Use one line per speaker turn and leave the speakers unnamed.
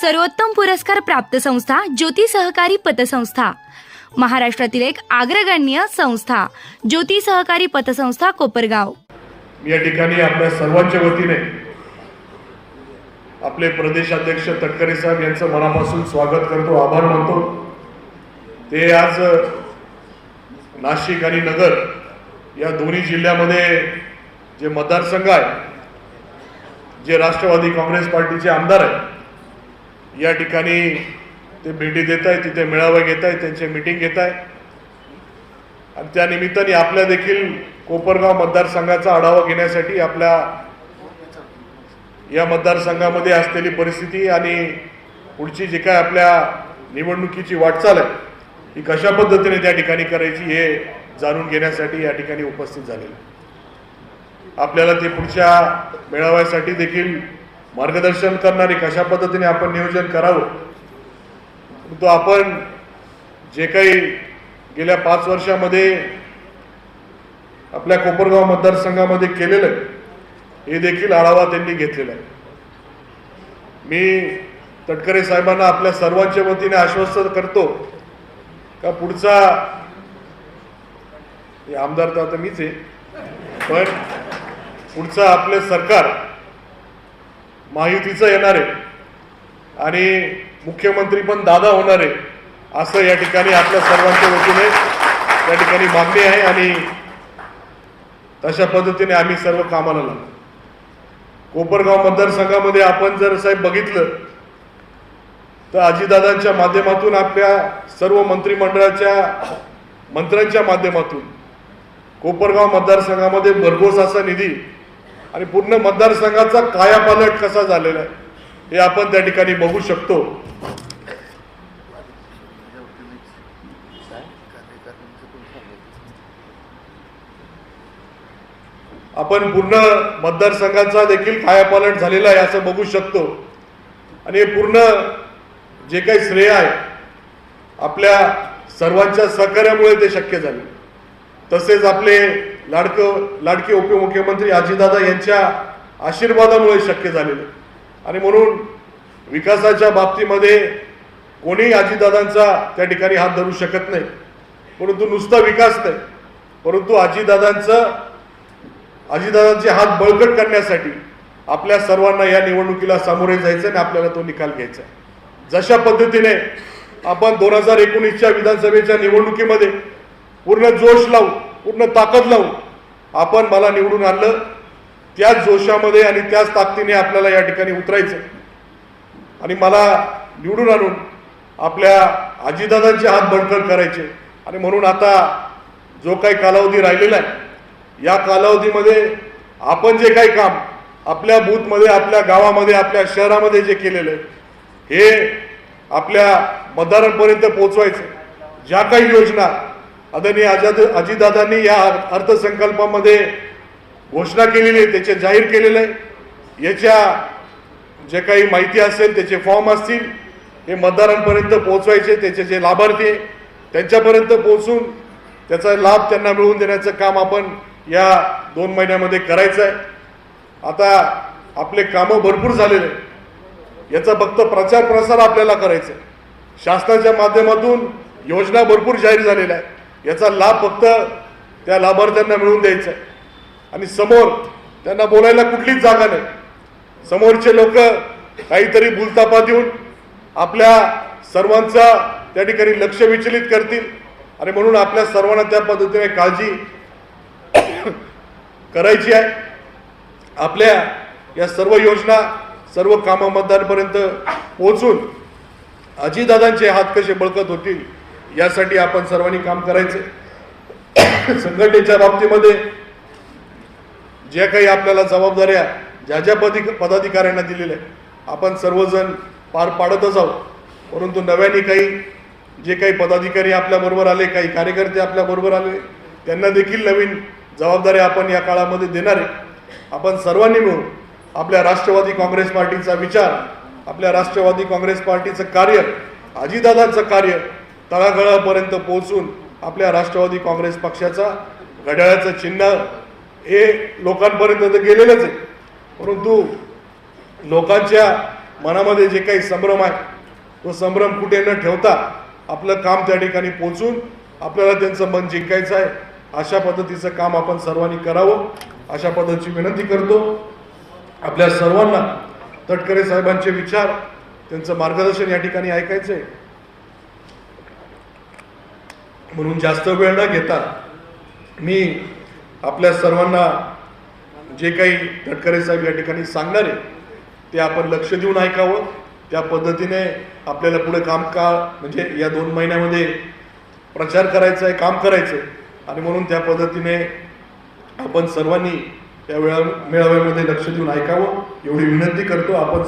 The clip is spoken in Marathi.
सर्वोत्तम पुरस्कार प्राप्त संस्था ज्योती सहकारी पतसंस्था. महाराष्ट्रातील एक अग्रगण्य संस्था ज्योती सहकारी पतसंस्था कोपरगाव.
मी या ठिकाणी आपल्या सर्वांच्या वतीने आपले प्रदेशाध्यक्ष तटकरे साहेब यांचं मनापासून स्वागत करतो आभार मानतो. ते आज नाशिक आणि नगर या दोन्ही जिल्ह्यामध्ये जे मतदारसंघ आहे जे राष्ट्रवादी काँग्रेस पार्टीचे आमदार आहेत या ठिकाणी ते भेटी देत आहेत तिथे मेळावा घेत आहेत त्यांची मिटिंग घेत आहे आणि त्या निमित्ताने आपल्या देखील कोपरगाव मतदारसंघाचा आढावा घेण्यासाठी आपल्या या मतदारसंघामध्ये असलेली परिस्थिती आणि पुढची जी काय आपल्या निवडणुकीची वाटचाल आहे ही कशा पद्धतीने त्या ठिकाणी करायची हे जाणून घेण्यासाठी या ठिकाणी उपस्थित झालेलं आपल्याला ते पुढच्या मेळाव्यासाठी देखील मार्गदर्शन करणारे कशा पद्धतीने आपण नियोजन करावं? परंतु आपण जे काही गेल्या पाच वर्षामध्ये आपल्या कोपरगाव मतदारसंघामध्ये केलेलं आहे हे देखील आढावा त्यांनी घेतलेला आहे. मी तटकरे साहेबांना आपल्या सर्वांच्या वतीने आश्वस्त करतो का पुढचा हे आमदार तर आता मीच आहे पण पुढचं आपले सरकार महायुतीचं येणार आहे. आणि मुख्यमंत्री पण दादा होणार आहे असं या ठिकाणी आपल्या सर्वांच्या वतीने या ठिकाणी मागणी आहे आणि तशा पद्धतीने आम्ही सर्व कामाला लागलो. कोपरगाव मतदारसंघामध्ये आपण जर साहेब बघितलं तर अजितदादांच्या माध्यमातून आपल्या सर्व मंत्रिमंडळाच्या मंत्र्यांच्या माध्यमातून कोपरगाव मतदारसंघामध्ये भरघोस असा निधी आणि पूर्ण मतदारसंघाचा कायापालट कसा झालेला आहे हे आपण त्या ठिकाणी बघू शकतो. आपण पूर्ण मतदारसंघाचा देखील कायापालट झालेला आहे असं बघू शकतो. आणि हे पूर्ण जे काही श्रेय आहे आपल्या सर्वांच्या सहकार्यामुळे ते शक्य झाले. तसेच आपले लाडकं लाडके उपमुख्यमंत्री अजितदादा यांच्या आशीर्वादामुळे शक्य झालेलं आणि म्हणून विकासाच्या बाबतीमध्ये कोणीही आजीदादांचा त्या ठिकाणी हात धरू शकत नाही. परंतु नुसता विकास नाही. परंतु आजीदादांचं आजीदादांचे हात बळकट करण्यासाठी आपल्या सर्वांना या निवडणुकीला सामोरे जायचं आणि आपल्याला तो निकाल घ्यायचा जशा पद्धतीने आपण दोन हजार एकोणीसच्या विधानसभेच्या निवडणुकीमध्ये पूर्ण जोश लावून पूर्ण ताकद लावून आपण मला निवडून आणलं त्याच जोशामध्ये आणि त्याच ताकदीने आपल्याला या ठिकाणी उतरायचं आहे. आणि मला निवडून आणून आपल्या आजीदादांचे हात बळकट करायचे आणि म्हणून आता जो काही कालावधी राहिलेला आहे या कालावधीमध्ये आपण जे काही काम आपल्या बूथमध्ये आपल्या गावामध्ये आपल्या शहरामध्ये जे केलेलं आहे हे आपल्या मतदारांपर्यंत पोचवायचं ज्या काही योजना आदरणीय अजाद अजितदादांनी या अर्थसंकल्पामध्ये घोषणा केलेली आहे त्याचे जाहीर केलेलं आहे. याच्या जे काही माहिती असेल त्याचे फॉर्म असतील हे मतदारांपर्यंत पोहोचवायचे त्याचे जे लाभार्थी आहे त्यांच्यापर्यंत पोहोचून त्याचा लाभ त्यांना मिळवून देण्याचं काम आपण या दोन महिन्यामध्ये करायचं आहे. आता आपले कामं भरपूर झालेले आहे याचा फक्त प्रचार प्रसार आपल्याला करायचा आहे. शासनाच्या माध्यमातून योजना भरपूर जाहीर झालेल्या आहे याचा लाभ फक्त त्या लाभार्थ्यांना मिळवून द्यायचा आहे. आणि समोर त्यांना बोलायला कुठलीच जागा नाही. समोरचे लोक काहीतरी भूलतापा देऊन आपल्या सर्वांचा त्या ठिकाणी लक्ष विचलित करतील. आणि म्हणून आपल्या सर्वांना त्या पद्धतीने काळजी करायची आहे. आपल्या या सर्व योजना सर्व कामं मतदारपर्यंत पोहोचून अजितदादांचे हात कसे बळकत होतील यासाठी आपण सर्वांनी काम करायचे. संघटनेच्या बाबतीमध्ये ज्या काही आपल्याला जबाबदाऱ्या ज्या ज्या पदी पदाधिकाऱ्यांना दिलेल्या आपण सर्वजण पार पाडतच आहोत. परंतु नव्याने काही जे काही पदाधिकारी आपल्याबरोबर आले काही कार्यकर्ते आपल्याबरोबर आले त्यांना देखील नवीन जबाबदाऱ्या आपण या काळामध्ये देणार आहे. आपण सर्वांनी मिळून आपल्या राष्ट्रवादी काँग्रेस पार्टीचा विचार आपल्या राष्ट्रवादी काँग्रेस पार्टीचं कार्य अजितदादांचं कार्य तळागळापर्यंत पोहोचून आपल्या राष्ट्रवादी काँग्रेस पक्षाचा घड्याळाचं चिन्ह हे लोकांपर्यंत तर गेलेलंच आहे. परंतु लोकांच्या मनामध्ये जे काही संभ्रम आहे तो संभ्रम कुठे न ठेवता आपलं काम त्या ठिकाणी पोचून आपल्याला त्यांचं मन जिंकायचं आहे. अशा पद्धतीचं काम आपण सर्वांनी करावं. अशा पद्धतीची विनंती करतो. आपल्या सर्वांना तटकरे साहेबांचे विचार त्यांचं मार्गदर्शन या ठिकाणी ऐकायचं आहे म्हणून जास्त वेळ न घेता मी आपल्या सर्वांना जे काही तटकरे साहेब या ठिकाणी सांगणार आहे ते आपण लक्ष देऊन ऐकावं. त्या पद्धतीने आपल्याला पुढे काम का म्हणजे या दोन महिन्यामध्ये प्रचार करायचा आहे काम करायचं आहे. आणि म्हणून त्या पद्धतीने आपण सर्वांनी या वेळा मेळाव्यामध्ये लक्ष देऊन ऐकावं. एवढी विनंती करतो आपण